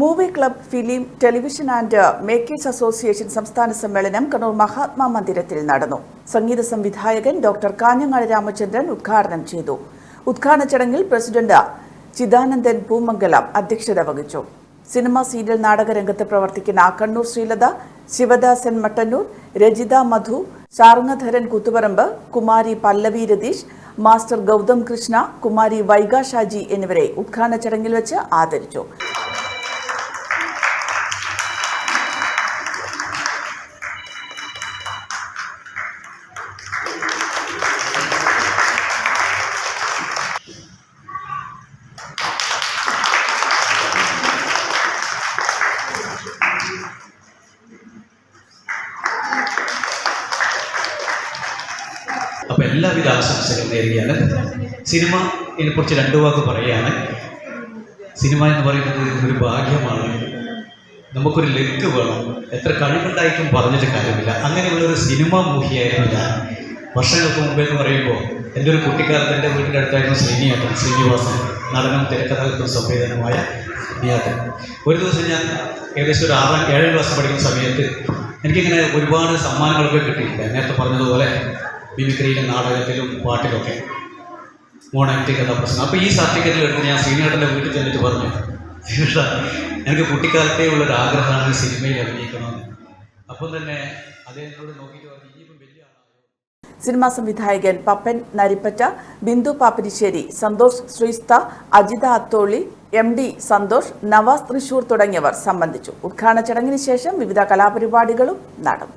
Movie club film television and makers association സംസ്ഥാന സമ്മേളനം കണ്ണൂർ മഹാത്മാ മന്ദിരത്തിൽ നടന്നു. സംഗീത സംവിധായകൻ ഡോക്ടർ കാഞ്ഞങ്ങാട് രാമചന്ദ്രൻ ഉദ്ഘാടനം ചെയ്തു. ഉദ്ഘാടന ചടങ്ങിൽ പ്രസിഡന്റ് ചിദാനന്ദൻ ഭൂമംഗലം അധ്യക്ഷത വഹിച്ചു. സിനിമ സീരിയൽ നാടകരംഗത്ത് പ്രവർത്തിക്കുന്ന കണ്ണൂർ ശ്രീലത ശിവദാസൻ മട്ടന്നൂർ രജിത മധു ശാർങ്ങധരൻ കുത്തുപറമ്പ് കുമാരി പല്ലവി രതീഷ് മാസ്റ്റർ ഗൗതം കൃഷ്ണ കുമാരി വൈഗ ഷാജി എന്നിവരെ ഉദ്ഘാടന ചടങ്ങിൽ വെച്ച് ആദരിച്ചു. എല്ലാവിധ ആശംസകളും നേരുകയാണ്. സിനിമ ഇതിനെക്കുറിച്ച് രണ്ടു വാക്ക് പറയുകയാണ്. സിനിമ എന്ന് പറയുന്നത് ഒരു ഭാഗ്യമാണ്. നമുക്കൊരു ലക്ക് വേണം. എത്ര കഴിവുണ്ടായിട്ടും പറഞ്ഞിട്ട് കാര്യമില്ല. അങ്ങനെയുള്ള ഒരു സിനിമ മൂഹിയായിരുന്നു ഞാൻ വർഷങ്ങൾക്ക് മുമ്പേ എന്ന് പറയുമ്പോൾ എന്റെ ഒരു കുട്ടിക്കാലത്ത് എന്റെ വീടിന്റെ അടുത്തായിരുന്നു ശ്രീനിയാട്ടൻ ശ്രീനിവാസൻ നടനം തിരക്കഥാകൃത്തും സംവേദനമായ ശ്രീനിയാട്ടൻ ഒരു ദിവസം ഞാൻ ഏകദേശം ഒരു ആറാം ഏഴാം ക്ലാസ് പഠിക്കുന്ന സമയത്ത് എനിക്കിങ്ങനെ ഒരുപാട് സമ്മാനങ്ങളൊക്കെ കിട്ടിയിട്ടില്ല. നേരത്തെ പറഞ്ഞതുപോലെ മിമിക്രിയിലും നാടകത്തിലും പാട്ടിലൊക്കെ. മോണാക്ടി പ്രശ്നം? അപ്പോൾ ഈ സർട്ടിഫിക്കറ്റിൽ എടുത്ത് ഞാൻ സീനിയറിന്റെ വീട്ടിൽ ചെന്നിട്ട് പറഞ്ഞു "ശ്രീകൃഷ്ണ, എനിക്ക് കുട്ടിക്കാലത്തേ ഉള്ളൊരു ആഗ്രഹമാണ് സിനിമയിൽ അഭിനയിക്കണമെന്ന്. അപ്പം തന്നെ അദ്ദേഹത്തോട് നോക്കിയിട്ട് പറഞ്ഞു വലിയ സിനിമാ സംവിധായകൻ പപ്പൻ നരിപ്പറ്റ ബിന്ദു പാപ്പരിശ്ശേരി സന്തോഷ് ശ്രീസ്ത അജിത അത്തോളി എം ഡി സന്തോഷ് നവാസ് തൃശൂർ തുടങ്ങിയവർ സംബന്ധിച്ചു. ഉദ്ഘാടന ചടങ്ങിന് ശേഷം വിവിധ കലാപരിപാടികളും നടന്നു.